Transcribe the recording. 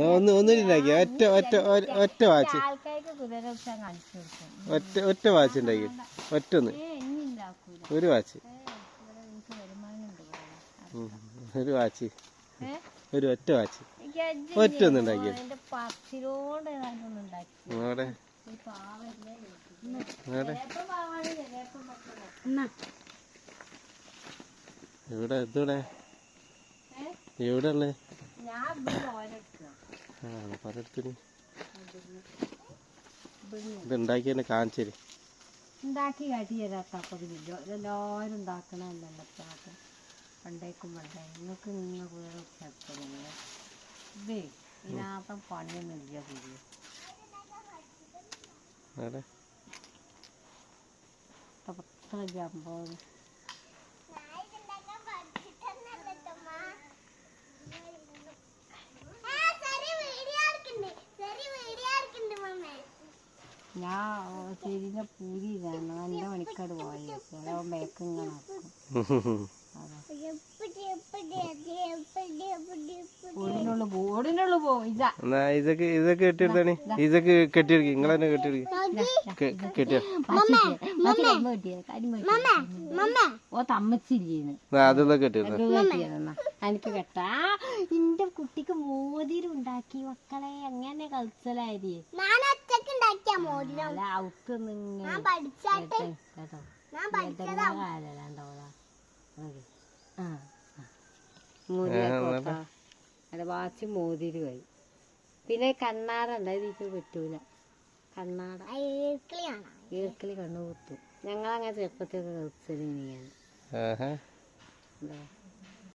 ഒന്ന് ഒറ്റ ഒറ്റ ഒറ്റ വാച്ച്. ഒറ്റ ഒറ്റ വാച്ച് ഉണ്ടാക്കി. ഒറ്റ ഒന്ന് ഒരു വാച്ച്. ഒരു വാച്ച്. ഒരു ഒറ്റ വാച്ച്. ഒറ്റ ഒന്ന് ഉണ്ടാക്കി അവിടെ ഇവിടെ ഏ എവിടെ? ഉള്ളേ പലയിടത്തിന് തന്നെ ഉണ്ടാക്കി കാട്ടി പണ്ടേക്കും പണ്ടേ. നിങ്ങൾക്ക് നിങ്ങൾ ഇതേ ഇതിനകത്തും പണിയൊന്നും ഇല്ല തിരിയും പത്ര ജമ്പം ഞാൻ ചെരിഞ്ഞ പൂരി എന്റെ മണിക്കാട് പോയി. ചില ബാക്ക് ഇങ്ങനെ ആക്കും അതാ ഓടിനുള്ളു പോ ഓടിനുള്ളു പോ ഇതാ. എന്നാ ഇതൊക്കെ ഇതൊക്കെ കെട്ടിയെടുത്താണ്. ഇതൊക്കെ കെട്ടിയെടുക്കും. നിങ്ങൾ തന്നെ കെട്ടിയെടുക്കും. കെട്ടിയ? ഓ എനിക്ക് കേട്ടാ? എന്റെ കുട്ടിക്ക് മോതിരം ഉണ്ടാക്കി മക്കളെ. അങ്ങനെ കളിച്ചലായി കേട്ടോ അല്ല വാച്ച് മോതിരുമായി പിന്നെ കണ്ണാട ഉണ്ടായത് പറ്റൂല കണ്ണാട ഈർക്കിളി കണ്ണു കുത്തും. ഞങ്ങളങ്ങനെ ചെറുപ്പത്തിൽ കളിച്ചത് ഇനിയാണ്